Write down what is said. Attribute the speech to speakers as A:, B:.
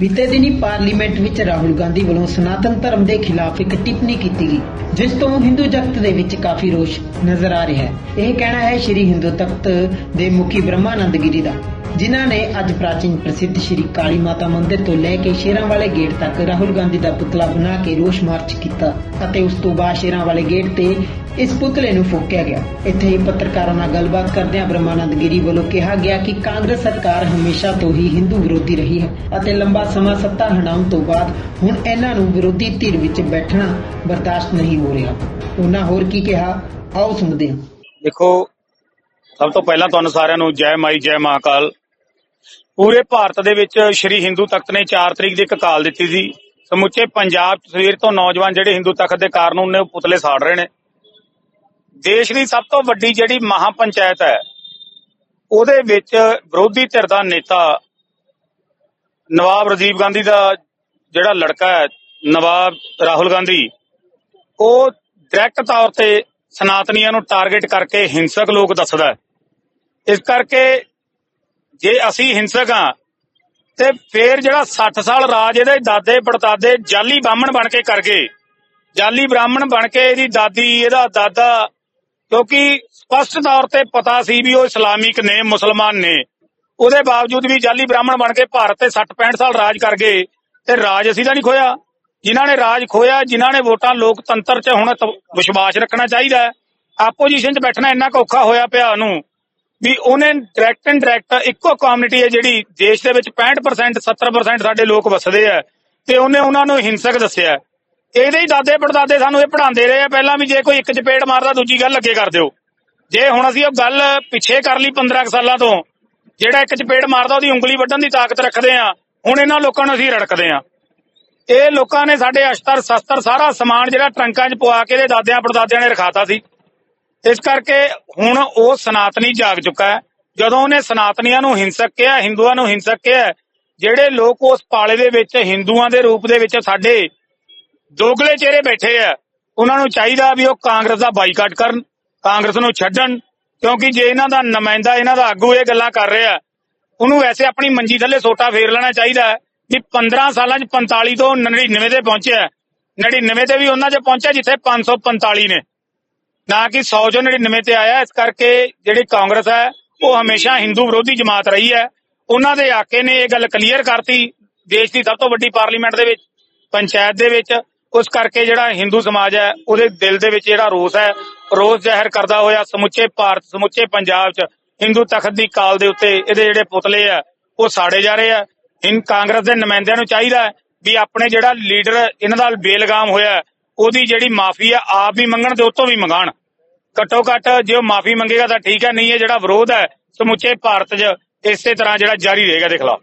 A: ਬੀਤੇ ਦਿਨੀ ਪਾਰਲੀਮੈਂਟ ਵਿੱਚ ਰਾਹੁਲ ਗਾਂਧੀ ਵੱਲੋਂ ਸਨਾਤਨ ਧਰਮ ਦੇ ਖਿਲਾਫ ਇੱਕ ਟਿੱਪਣੀ ਕੀਤੀ ਗਈ, ਜਿਸ ਤੋਂ ਹਿੰਦੂ ਜਗਤ ਦੇ ਵਿੱਚ ਕਾਫੀ ਰੋਸ਼ ਨਜ਼ਰ ਆ ਰਿਹਾ ਹੈ। ਇਹ ਕਹਿਣਾ ਹੈ ਸ਼੍ਰੀ ਹਿੰਦੂ ਤਖਤ ਦੇ ਮੁਖੀ ਬ੍ਰਹਮਾਨੰਦ ਗਿਰੀ ਦਾ। ਜਿਨ੍ਹਾਂ ਨੇ ਅੱਜ ਪ੍ਰਾਚੀਨ ਪ੍ਰਸਿੱਧ ਸ਼੍ਰੀ ਕਾਲੀ ਮਾਤਾ ਮੰਦਿਰ ਤੋਂ ਲੈ ਕੇ ਸ਼ੇਰਾਂ ਵਾਲੇ ਗੇਟ ਤੱਕ ਰਾਹੁਲ ਗਾਂਧੀ ਦਾ ਪੁਤਲਾ ਬਣਾ ਕੇ ਰੋਸ਼ ਮਾਰਚ ਕੀਤਾ ਅਤੇ ਉਸ ਤੋਂ ਬਾਅਦ ਸ਼ੇਰਾਂ ਵਾਲੇ ਗੇਟ ਤੇ ਇਸ ਪੁਤਲੇ ਨੂੰ ਫੂਕਿਆ ਗਿਆ। ਇੱਥੇ ਹੀ ਪੱਤਰਕਾਰਾਂ ਨਾਲ ਗੱਲਬਾਤ ਕਰਦਿਆਂ ਬ੍ਰਹਮਾਨੰਦ ਗਿਰੀ ਵੱਲੋਂ ਕਿਹਾ ਗਿਆ ਕਿ ਕਾਂਗਰਸ ਸਰਕਾਰ ਹਮੇਸ਼ਾ ਤੋਂ ਹੀ ਹਿੰਦੂ ਵਿਰੋਧੀ ਰਹੀ ਹੈ ਅਤੇ ਲੰਬਾ ਸਮਾਂ ਸੱਤਾ ਹਟਾਉਣ ਤੋਂ ਬਾਅਦ ਹੁਣ ਇਹਨਾਂ ਨੂੰ ਵਿਰੋਧੀ ਧਿਰ ਵਿੱਚ ਬੈਠਣਾ ਬਰਦਾਸ਼ਤ ਨਹੀਂ ਹੋ ਰਿਹਾ। ਉਹਨਾਂ ਹੋਰ ਕੀ ਕਿਹਾ? ਆਓ ਸੁਣਦੇ ਹਾਂ।
B: ਦੇਖੋ, ਸਭ ਤੋਂ ਪਹਿਲਾਂ ਤੁਹਾਨੂੰ ਸਾਰਿਆਂ ਨੂੰ ਜੈ ਮਾਈ, ਜੈ ਮਹਾਕਾਲ। ਪੂਰੇ ਭਾਰਤ ਦੇ ਵਿੱਚ ਸ਼੍ਰੀ ਹਿੰਦੂ ਤਖਤ ਨੇ 4 ਤਰੀਕ ਦੀ ਇੱਕ ਕਾਲ ਦਿੱਤੀ ਸੀ। ਸਮੁੱਚੇ ਪੰਜਾਬ ਸਵੇਰ ਤੋਂ ਨੌਜਵਾਨ ਜਿਹੜੇ ਹਿੰਦੂ ਤਖਤ ਦੇ ਕਾਰਨੂੰਨ ਨੇ ਉਹ ਪੁਤਲੇ ਸਾੜ ਰਹੇ ਨੇ। ਦੇਸ਼ ਦੀ ਸਭ ਤੋਂ ਵੱਡੀ ਜਿਹੜੀ ਮਹਾ ਪੰਚਾਇਤ ਹੈ, ਉਹਦੇ ਵਿੱਚ ਵਿਰੋਧੀ ਧਿਰ ਦਾ ਨੇਤਾ ਨਵਾਬ ਰਾਜੀਵ ਗਾਂਧੀ ਦਾ ਜਿਹੜਾ ਲੜਕਾ ਹੈ, ਨਵਾਬ ਰਾਹੁਲ ਗਾਂਧੀ, ਉਹ ਡਾਇਰੈਕਟ ਤੌਰ ਤੇ ਸਨਾਤਨੀਆਂ ਨੂੰ ਟਾਰਗੇਟ ਕਰਕੇ ਹਿੰਸਕ ਲੋਕ ਦੱਸਦਾ ਇਸ ਕਰਕੇ ਜੇ ਅਸੀਂ ਹਿੰਸਕ ਹਾਂ, ਤੇ ਫੇਰ ਜਿਹੜਾ 60 ਸਾਲ ਰਾਜ ਇਹਦੇ ਦਾਦੇ ਪੜਦਾਦੇ ਜਾਲੀ ਬ੍ਰਾਹਮਣ ਬਣ ਕੇ ਕਰ ਗਏ। ਜਾਲੀ ਬ੍ਰਾਹਮਣ ਬਣ ਕੇ ਇਹਦੀ ਦਾਦੀ, ਇਹਦਾ ਦਾਦਾ, ਕਿਉਂਕਿ ਸਪਸ਼ਟ ਤੌਰ ਤੇ ਪਤਾ ਸੀ ਵੀ ਉਹ ਇਸਲਾਮਿਕ ਨੇ, ਮੁਸਲਮਾਨ ਨੇ। ਉਹਦੇ ਬਾਵਜੂਦ ਵੀ ਜਾਲੀ ਬ੍ਰਾਹਮਣ ਬਣ ਕੇ ਭਾਰਤ ਤੇ 60 65 ਸਾਲ ਰਾਜ ਕਰ ਗਏ, ਤੇ ਰਾਜ ਅਸੀਂ ਤਾਂ ਨਹੀਂ ਖੋਇਆ ਜਿਨ੍ਹਾਂ ਨੇ ਰਾਜ ਖੋਇਆ ਜਿਨ੍ਹਾਂ ਨੇ ਵੋਟਾਂ ਲੋਕਤੰਤਰ 'ਚ ਹੁਣ ਵਿਸ਼ਵਾਸ ਰੱਖਣਾ ਚਾਹੀਦਾ ਆਪੋਜੀਸ਼ਨ 'ਚ ਬੈਠਣਾ ਇੰਨਾ ਕੁ ਔਖਾ ਹੋਇਆ ਪਿਆ ਉਹਨੂੰ। ਵੀ ਉਹਨੇ ਡਾਇਰੈਕਟ ਐਂਡ ਡਾਇਰੈਕਟ ਇੱਕੋ ਕਮਿਊਨਿਟੀ ਹੈ ਜਿਹੜੀ ਦੇਸ਼ ਦੇ ਵਿੱਚ 65% 70% ਸਾਡੇ ਲੋਕ ਵਸਦੇ ਆ। ਤੇ ਉਹਨੇ ਉਹਨਾਂ ਨੂੰ ਹਿੰਸਕ ਦੱਸਿਆ। ਇਹਦੇ ਹੀ ਦਾਦੇ ਪੜਦਾਦੇ ਸਾਨੂੰ ਇਹ ਪੜਾਉਂਦੇ ਰਹੇ ਆ। ਪਹਿਲਾਂ ਵੀ ਜੇ ਕੋਈ ਇੱਕ ਚਪੇੜ ਮਾਰਦਾ, ਦੂਜੀ ਗੱਲ ਅੱਗੇ ਕਰ ਦਿਓ। ਜੇ ਹੁਣ ਅਸੀਂ ਉਹ ਗੱਲ ਪਿੱਛੇ ਕਰ ਲਈ 15 ਸਾਲਾਂ ਤੋਂ, ਜਿਹੜਾ ਇੱਕ ਚਪੇੜ ਮਾਰਦਾ, ਉਹਦੀ ਉਂਗਲੀ ਵੱਢਣ ਦੀ ਤਾਕਤ ਰੱਖਦੇ ਆ, ਹੁਣ ਇਹਨਾਂ ਲੋਕਾਂ ਨੂੰ ਅਸੀਂ ਰੜਕਦੇ ਆ। ਇਹ ਲੋਕਾਂ ਨੇ ਸਾਡੇ ਅਸ਼ਤਰ ਸ਼ਸਤਰ ਸਾਰਾ ਸਮਾਨ ਜਿਹੜਾ ਟਰੰਕਾਂ 'ਚ ਪਵਾ ਕੇ ਇਹਦੇ ਦਾਦਿਆਂ ਪੜਦਾਦਿਆਂ ਨੇ ਰਖਾਤਾ ਸੀ। ਇਸ ਕਰਕੇ ਹੁਣ ਉਹ ਸਨਾਤਨੀ ਜਾਗ ਚੁੱਕਾ ਹੈ। ਜਦੋਂ ਉਹਨੇ ਸਨਾਤਨੀਆਂ ਨੂੰ ਹਿੰਸਕ ਕਿਹਾ, ਹਿੰਦੂਆਂ ਨੂੰ ਹਿੰਸਕ ਕਿਹਾ, ਜਿਹੜੇ ਲੋਕ ਉਸ ਪਾਲੇ ਦੇ ਵਿੱਚ, ਹਿੰਦੂਆਂ ਦੇ ਰੂਪ ਦੇ ਵਿੱਚ ਸਾਡੇ ਦੋਗਲੇ ਚਿਹਰੇ ਬੈਠੇ ਆ, ਉਹਨਾਂ ਨੂੰ ਚਾਹੀਦਾ ਵੀ ਉਹ ਕਾਂਗਰਸ ਦਾ ਬਾਈਕਾਟ ਕਰਨ, ਕਾਂਗਰਸ ਨੂੰ ਛੱਡਣ, ਕਿਉਂਕਿ ਜੇ ਇਹਨਾਂ ਦਾ ਨੁਮਾਇੰਦਾ, ਇਹਨਾਂ ਦਾ ਆਗੂ ਇਹ ਗੱਲਾਂ ਕਰ ਰਿਹਾ, ਉਹਨੂੰ ਐਸੇ ਆਪਣੀ ਮੰਜੀ ਥੱਲੇ ਸੋਟਾ ਫੇਰ ਲੈਣਾ ਚਾਹੀਦਾ ਵੀ 15 ਸਾਲਾਂ 'ਚ 45 ਤੋਂ 99 ਤੇ ਪਹੁੰਚਿਆ 99 ਤੇ ਵੀ ਉਹਨਾਂ 'ਚ ਪਹੁੰਚਿਆ ਜਿੱਥੇ 545 ਨੇ। ਨਾ ਕਿ 100 ਚੋਂ 99 ਤੇ ਆਇਆ, ਇਸ ਕਰਕੇ ਜਿਹੜੀ ਕਾਂਗਰਸ ਹੈ, ਉਹ ਹਮੇਸ਼ਾ ਹਿੰਦੂ ਵਿਰੋਧੀ ਜਮਾਤ ਰਹੀ ਹੈ। ਉਹਨਾਂ ਦੇ ਆਕੇ ਨੇ ਇਹ ਗੱਲ ਕਲੀਅਰ ਕਰਤੀ, ਦੇਸ਼ ਦੀ ਸਭ ਤੋਂ ਵੱਡੀ ਪਾਰਲੀਮੈਂਟ ਦੇ ਵਿੱਚ, ਪੰਚਾਇਤ ਦੇ ਵਿੱਚ। ਉਸ ਕਰਕੇ ਜਿਹੜਾ ਹਿੰਦੂ ਸਮਾਜ ਹੈ, ਉਹਦੇ ਦਿਲ ਦੇ ਵਿੱਚ ਜਿਹੜਾ ਰੋਸ ਹੈ, ਰੋਸ ਜ਼ਾਹਿਰ ਕਰਦਾ ਹੋਇਆ ਸਮੁੱਚੇ ਭਾਰਤ, ਸਮੁੱਚੇ ਪੰਜਾਬ 'ਚ, ਹਿੰਦੂ ਤਖਤ ਦੀ ਕਾਲ ਦੇ ਉੱਤੇ ਇਹਦੇ ਜਿਹੜੇ ਪੁਤਲੇ ਆ, ਉਹ ਸਾੜੇ ਜਾ ਰਹੇ ਆ। ਇਨ ਕਾਂਗਰਸ ਦੇ ਨੁਮਾਇੰਦਿਆਂ ਨੂੰ ਚਾਹੀਦਾ ਵੀ ਆਪਣੇ ਜਿਹੜਾ ਲੀਡਰ, ਇਹਨਾਂ ਦਾ ਬੇਲਗਾਮ ਹੋਇਆ, ਉਹਦੀ ਜਿਹੜੀ ਮਾਫੀ ਆ, ਆਪ ਵੀ ਮੰਗਣ ਤੇ ਉਤੋਂ ਵੀ ਮੰਗਾਣ। ਘੱਟੋ ਘੱਟ ਜੇ ਉਹ ਮਾਫੀ ਮੰਗੇਗਾ ਤਾਂ ਠੀਕ ਹੈ, ਨਹੀਂ ਇਹ ਜਿਹੜਾ ਵਿਰੋਧ ਹੈ ਸਮੁੱਚੇ ਭਾਰਤ 'ਚ ਇਸੇ ਤਰ੍ਹਾਂ ਜਿਹੜਾ ਜਾਰੀ ਰਹੇਗਾ ਦੇ ਖਿਲਾਫ।